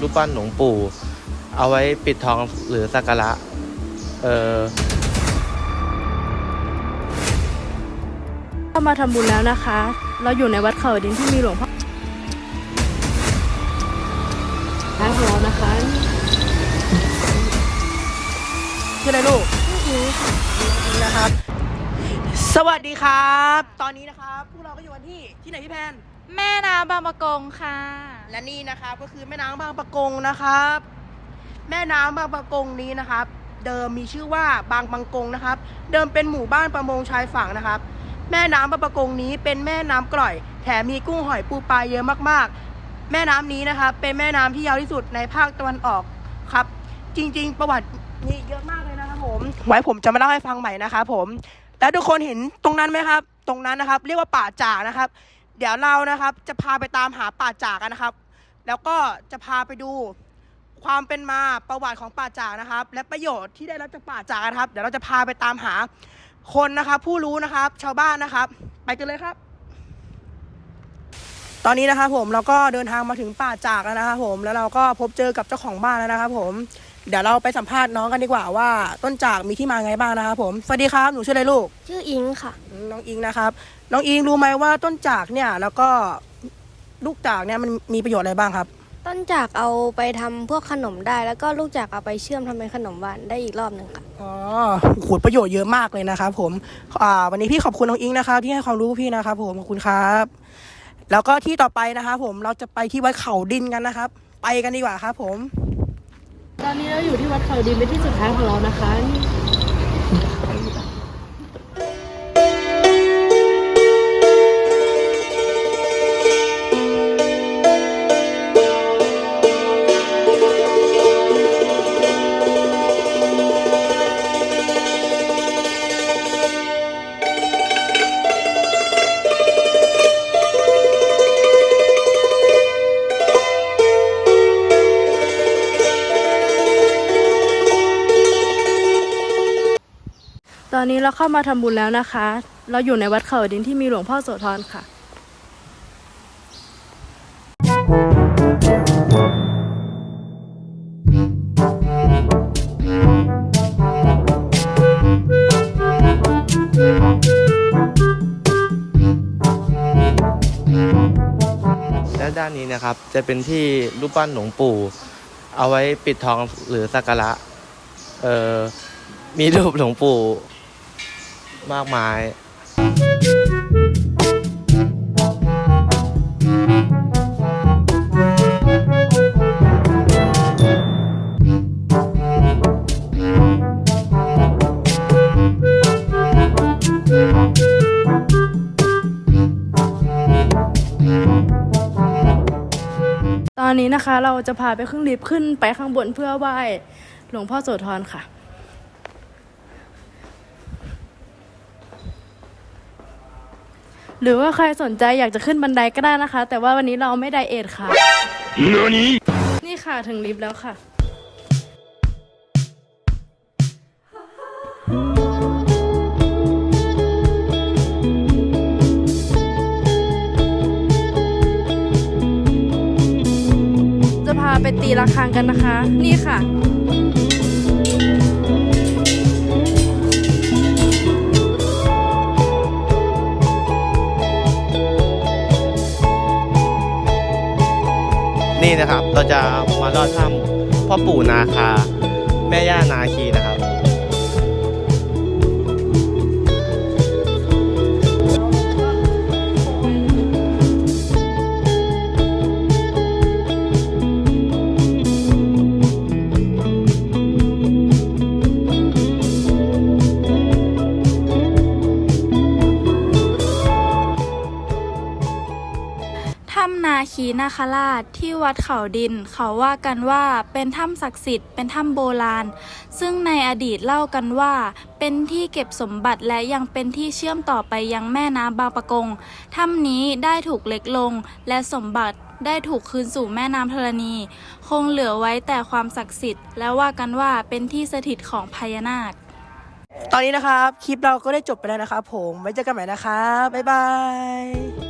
รูปปั้นหลวงปู่ เอาไว้ปิดทองหรือสักการะ เออเข้ามาทำบุญแล้วนะคะ เราอยู่ในวัดเขาดินที่มีหลวงพ่อท้ายของเรานะคะชื่ออะไรลูกนะครับ สวัสดีครับ ตอนนี้นะครับ พวกเราก็อยู่กันที่ที่ไหนพี่แพน แม่น้ำบางปะกงค่ะ และนี่นะครับก็คือแม่น้ำบางปะกงนะครับ แม่น้ำบางปะกงนี้นะครับ เดิมมีชื่อว่าบางปะกงนะครับ เดิมเป็นหมู่บ้านประมงชายฝั่งนะครับ แม่น้ำบางปะกงนี้เป็นแม่น้ำกร่อย แถมมีกุ้งหอยปูปลาเยอะมากๆ แม่น้ำนี้นะครับ เป็นแม่น้ำที่ยาวที่สุดในภาคตะวันออกครับ จริง ๆ ประวัตินี่เยอะมากเลยนะครับผมไว้ผมจะมาเล่าให้ฟังใหม่นะครับผมแล้วทุกคนเห็นตรงนั้นไหมครับ ตรงนั้นนะครับ เรียกว่าป่าจ่านะครับ เดี๋ยวเรานะครับ จะพาไปตามหาป่าจากกันนะครับ แล้วก็จะพาไปดูความเป็นมาประวัติของป่าจากนะครับ และประโยชน์ที่ได้รับจากป่าจากนะครับ เดี๋ยวเราจะพาไปตามหาคนนะครับ ผู้รู้นะครับ ชาวบ้านนะครับ ไปกันเลยครับ ตอนนี้นะครับผมเราก็เดินทางมาถึงป่าจากแล้วนะครับผมแล้วเราก็พบเจอกับเจ้าของบ้านแล้วนะครับผม เดี๋ยวเราไปสัมภาษณ์น้องกันดีกว่าว่าต้นจากมีที่มาไงบ้างนะครับผมสวัสดีครับหนูชื่ออะไรลูกชื่ออิงค่ะอืมน้องอิงนะครับ น้องอิงรู้ไหมว่าต้นจากเนี่ยแล้วก็ลูกจากเนี่ยมันมีประโยชน์อะไรบ้างครับ ต้นจากเอาไปทำพวกขนมได้ แล้วก็ลูกจากเอาไปเชื่อมทำเป็นขนมหวานได้อีกรอบหนึ่งค่ะ อ๋อขูดประโยชน์เยอะมากเลยนะครับผมอ่าวันนี้พี่ขอบคุณน้องอิงนะครับที่ให้ความรู้พี่นะครับผมขอบคุณครับ แล้วก็ที่ต่อไปนะครับผมเราจะไปที่วัดเขาดินกันนะครับ ไปกันดีกว่าครับผม ตอนนี้เราอยู่ที่วัดเขาดินเป็นที่สุดท้ายของเรานะคะ ตอนนี้เราเข้ามาทำบุญแล้วนะคะ เราอยู่ในวัดเขาดินที่มีหลวงพ่อโสธรค่ะ และด้านนี้นะครับจะเป็นที่รูปปั้นหลวงปู่ เอาไว้ปิดทองหรือสักการะเออมีรูปหลวงปู่ มากมายตอนนี้นะคะเราจะพาไปขึ้นลิฟต์ขึ้นไปข้างบนเพื่อไหว้หลวงพ่อโสธรค่ะ หรือว่าใครสนใจอยากจะขึ้นบันไดก็ได้นะคะ แต่ว่าวันนี้เราไม่ไดเอทค่ะ นี่ค่ะถึงลิฟต์แล้วค่ะ จะพาไปตีระฆังกันนะคะ นี่ค่ะ นี่นะครับ เราจะมาลอดถ้ำพ่อปู่นาคา แม่ย่านาคีนะครับ ถ้ำนาคีนาคราชที่วัดเขาดิน เขาว่ากันว่าเป็นถ้ำศักดิ์สิทธิ์เป็นถ้ำโบราณ ซึ่งในอดีตเล่ากันว่า เป็นที่เก็บสมบัติและยังเป็นที่เชื่อมต่อไปยังแม่น้ำบางปะกงถ้ำนี้ได้ถูกเล็กลงและสมบัติได้ถูกคืนสู่แม่น้ำธรณี คงเหลือไว้แต่ความศักดิ์สิทธิ์ และว่ากันว่าเป็นที่สถิตของพญานาค ตอนนี้นะครับ คลิปเราก็ได้จบไปแล้วนะครับผมไว้เจอกันใหม่นะครับบ๊ายบาย